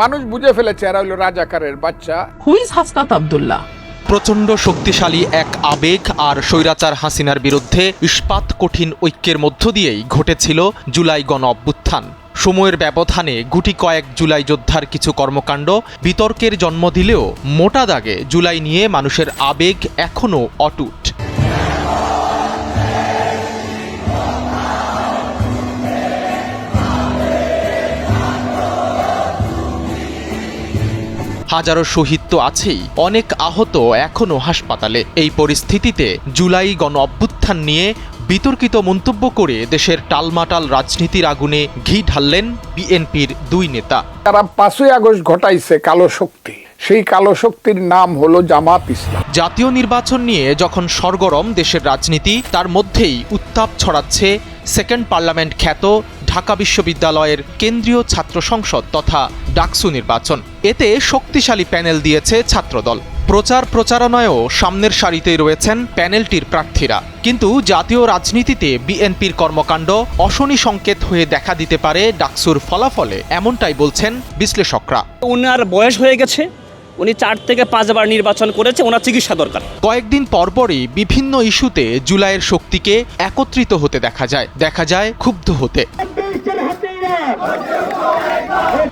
মানুষ বুঝে ফেলেছে এরা হলো রাজাকারের বাচ্চা। হু ইজ হাসনাত আবদুল্লাহ প্রচণ্ড শক্তিশালী এক আবেগ আর স্বৈরাচার হাসিনার বিরুদ্ধে ইস্পাত কঠিন ঐক্যের মধ্য দিয়েই ঘটেছিল জুলাই গণ অভ্যুত্থান। সময়ের ব্যবধানে গুটি কয়েক জুলাই যোদ্ধার কিছু কর্মকাণ্ড বিতর্কের জন্ম দিলেও মোটা দাগে জুলাই নিয়ে মানুষের আবেগ এখনও অটুট। হাজারো শহীদ তো আছেই। অনেক আহত এখনও হাসপাতালে। এই পরিস্থিতিতে জুলাই গণ অভ্যুত্থান নিয়ে বিতর্কিত মন্তব্য করে দেশের টালমাটাল রাজনীতির আগুনে ঘি ঢাললেন বিএনপির দুই নেতা। তারা পাঁচই আগস্ট ঘটাইছে কালো শক্তি সেই কালো শক্তির নাম হলো জামাত ইসলাম। জাতীয় নির্বাচন নিয়ে যখন সরগরম দেশের রাজনীতি তার মধ্যেই উত্তাপ ছড়াচ্ছে সেকেন্ড পার্লামেন্ট খ্যাত ঢাকা বিশ্ববিদ্যালয়ের কেন্দ্রীয় ছাত্র সংসদ তথা ডাকসু নির্বাচন। এতে শক্তিশালী প্যানেল দিয়েছে ছাত্রদল। প্রচার প্রচারণায়ও সামনের সারিতেই রয়েছেন প্যানেলটির প্রার্থীরা। কিন্তু জাতীয় রাজনীতিতে বিএনপির কর্মকাণ্ড অশনি সংকেত হয়ে দেখা দিতে পারে ডাকসুর ফলাফলে এমনটাই বলছেন বিশ্লেষকরা। ওনার বয়স হয়ে গেছে। উনি চার থেকে পাঁচবার নির্বাচন করেছে ওনার চিকিৎসা দরকার। কয়েকদিন পরপরই বিভিন্ন ইস্যুতে জুলাইয়ের শক্তিকে একত্রিত হতে দেখা যায়। দেখা যায় ক্ষুব্ধ হতে।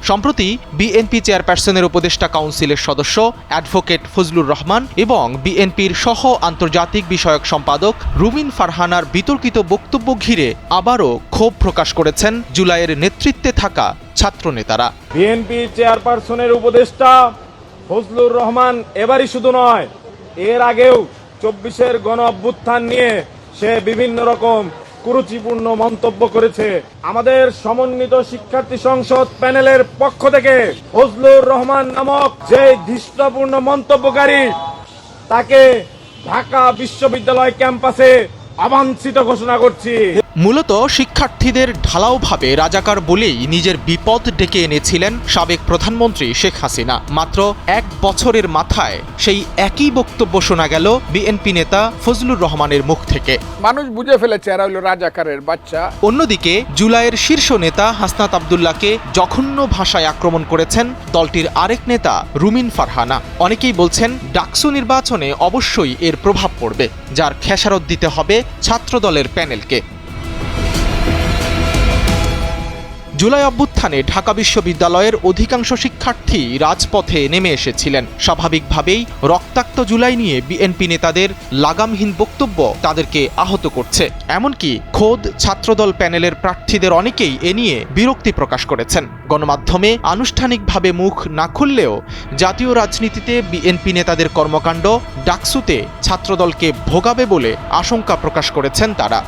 সম্প্রতি বিএনপি চেয়ারপারসনের উপদেষ্টা কাউন্সিলের সদস্য অ্যাডভোকেট ফজলুর রহমান এবং বিএনপির সহ আন্তর্জাতিক বিষয়ক সম্পাদক রুমিন ফারহানার বিতর্কিত বক্তব্য ঘিরে আবারও ক্ষোভ প্রকাশ করেছেন জুলাইয়ের নেতৃত্বে থাকা ছাত্রনেতারা। বিএনপি চেয়ারপারসনের উপদেষ্টা ফজলুর রহমান এবারই শুধু নয়, এর আগেও চব্বিশের গণ অভ্যুত্থান নিয়ে সে বিভিন্ন রকম কুরুচিপূর্ণ মন্তব্য করেছে আমাদের সমন্বিত শিক্ষার্থী সংসদ প্যানেলের পক্ষ থেকে ফজলুর রহমান নামক যে ধৃষ্টপূর্ণ মন্তব্যকারী তাকে ঢাকা বিশ্ববিদ্যালয় ক্যাম্পাসে অবাঞ্ছিত ঘোষণা করছি। মূলত শিক্ষার্থীদের ঢালাওভাবে রাজাকার বলেই নিজের বিপদ ডেকে এনেছিলেন সাবেক প্রধানমন্ত্রী শেখ হাসিনা। মাত্র এক বছরের মাথায় সেই একই বক্তব্য শোনা গেল বিএনপি নেতা ফজলুর রহমানের মুখ থেকে। মানুষ বুঝে ফেলেছে এরা হলো রাজাকারের বাচ্চা। অন্যদিকে জুলাইয়ের শীর্ষ নেতা হাসনাত আবদুল্লাহকে জঘন্য ভাষায় আক্রমণ করেছেন দলটির আরেক নেতা রুমিন ফারহানা। অনেকেই বলছেন ডাকসু নির্বাচনে অবশ্যই এর প্রভাব পড়বে যার খেসারত দিতে হবে ছাত্রদলের প্যানেলকে। জুলাই অভ্যুত্থানে ঢাকা বিশ্ববিদ্যালয়ের অধিকাংশ শিক্ষার্থী রাজপথে নেমে এসেছিলেন। স্বাভাবিকভাবেই রক্তাক্ত জুলাই নিয়ে বিএনপি নেতাদের লাগামহীন বক্তব্য তাদেরকে আহত করছে। এমনকি খোদ ছাত্রদল প্যানেলের প্রার্থীদের অনেকেই এ নিয়ে বিরক্তি প্রকাশ করেছেন। গণমাধ্যমে আনুষ্ঠানিকভাবে মুখ না খুললেও জাতীয় রাজনীতিতে বিএনপি নেতাদের কর্মকাণ্ড ডাকসুতে ছাত্রদলকে ভোগাবে বলে আশঙ্কা প্রকাশ করেছেন তারা।